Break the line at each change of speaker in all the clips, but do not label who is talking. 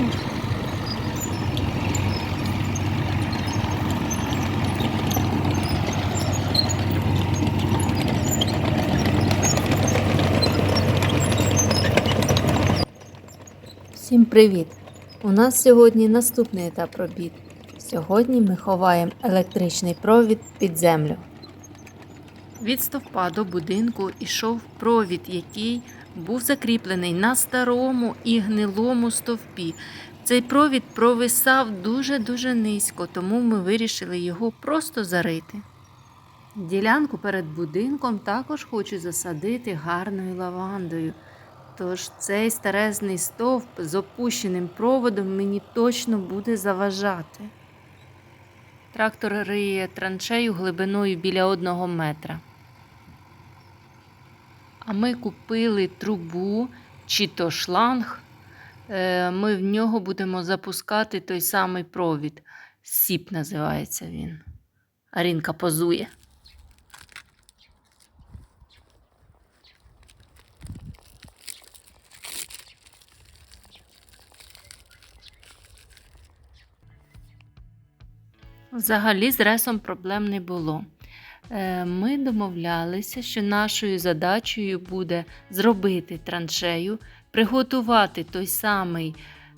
Всім привіт! У нас сьогодні наступний етап робіт. Сьогодні ми ховаємо електричний провід під землю. Від стовпа до будинку ішов провід, який був закріплений на старому і гнилому стовпі. Цей провід провисав дуже-дуже низько, тому ми вирішили його просто зарити. Ділянку перед будинком також хочу засадити гарною лавандою. Тож цей старезний стовп з опущеним проводом мені точно буде заважати. Трактор риє траншею глибиною біля одного метра. А ми купили трубу чи то шланг. Е, Ми в нього будемо запускати той самий провід. Сіп називається він. Арінка позує. Взагалі з ресом проблем не було. Е, Ми домовлялися, що нашою задачею буде зробити траншею, приготувати той самий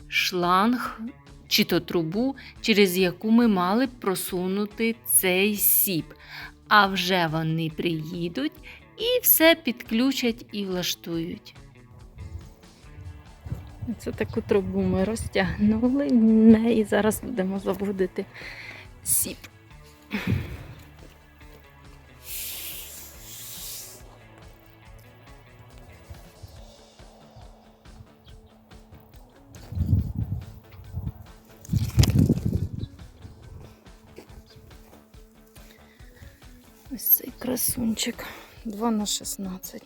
шланг чи то трубу, через яку ми мали б просунути цей сіп. А вже вони приїдуть і все підключать і влаштують. Це таку трубу ми розтягнули не і зараз будемо заводити сіп. Красунчик 2 на 16.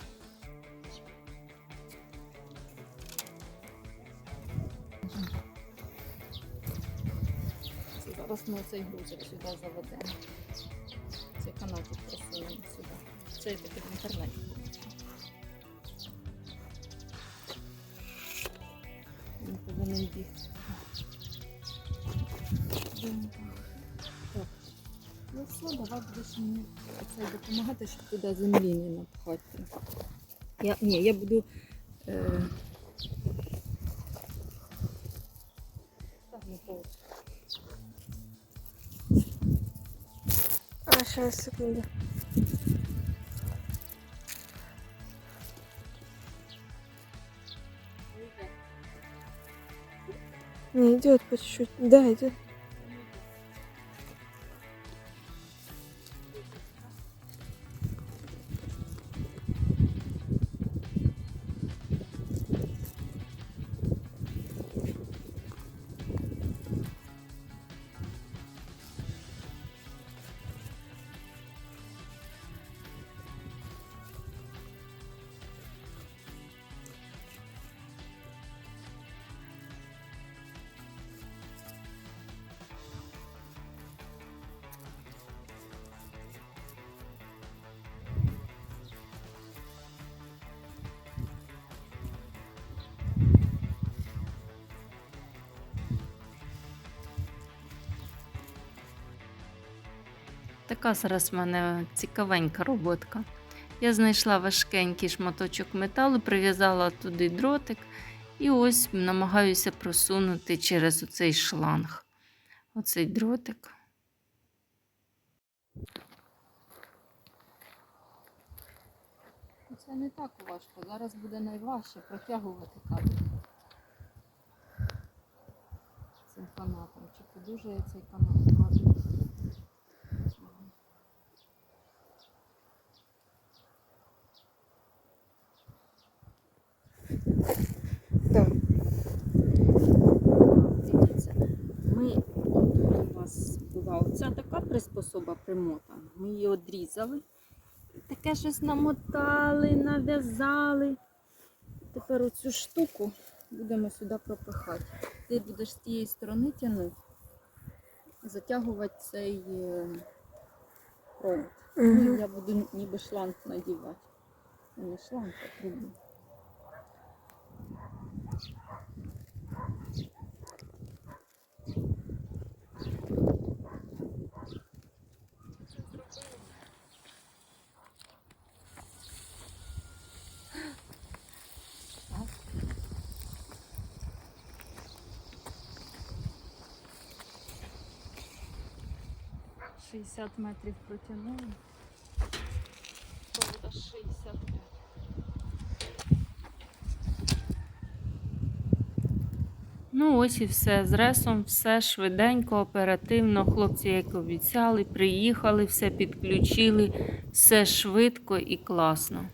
Зараз ми цей грузик сюди заведемо. Цей канатик просунемо сюди. Це я таки в інтернеті. Він повинен бігти. Ну все, давай будеш мені це допомагати, щоб туди землі не напхати. Я, ні, я буду. Е... Так, не повод.
А, сейчас, секунду. Не идет по чуть-чуть. Да, идет. Thank you.
Така зараз в мене цікавенька роботка. Я знайшла важкенький шматочок металу, прив'язала туди дротик і ось намагаюся просунути через оцей шланг. Оцей дротик. Це не так важко. Зараз буде найважче протягувати кабель. Цим канатом. Чи подужає цей канат кабель?
Да.
Дивіться, ми от у нас була оця така приспособа примотана. Ми її одрізали. Таке щось намотали, нав'язали. Тепер оцю штуку будемо сюди пропихати. Ти будеш з тієї сторони тягнути, затягувати цей е, провод.
Мгм.
я буду ніби шланг надівати. Не шланг, а трубу.
60 метрів протягнули. Провода 65. Ну, ось і все. З ресом все швиденько, оперативно. Хлопці, як обіцяли, приїхали, все підключили, все швидко і класно.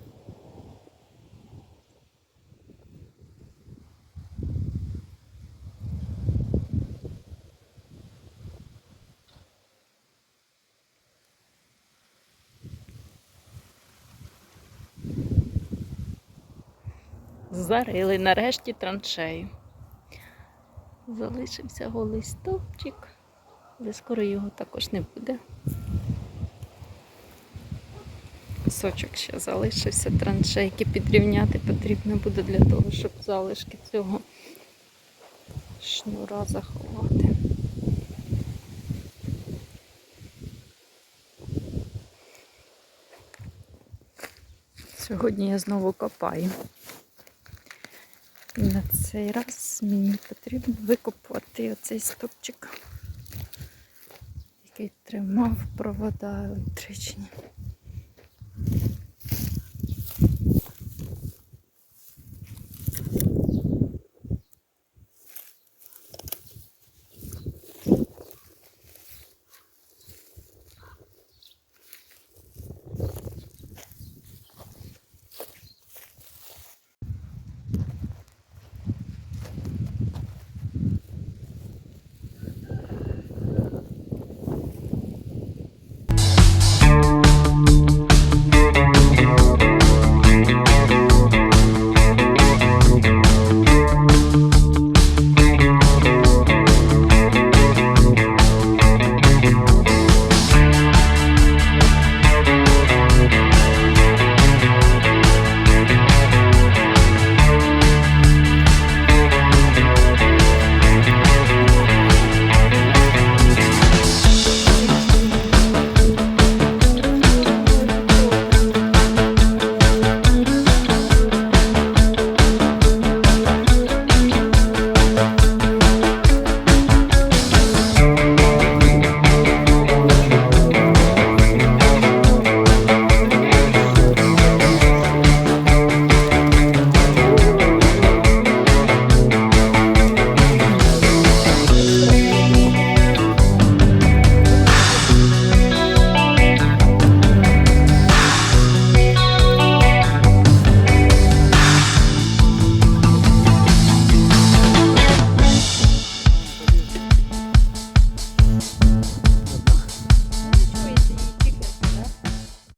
Зарили нарешті траншею. Залишився голий стовпчик, але скоро його також не буде. Кусочок ще залишився, траншейки підрівняти потрібно буде для того, щоб залишки цього шнура заховати. Сьогодні я знову копаю. На цей раз мені потрібно викопувати оцей стопчик, який тримав провода електричні.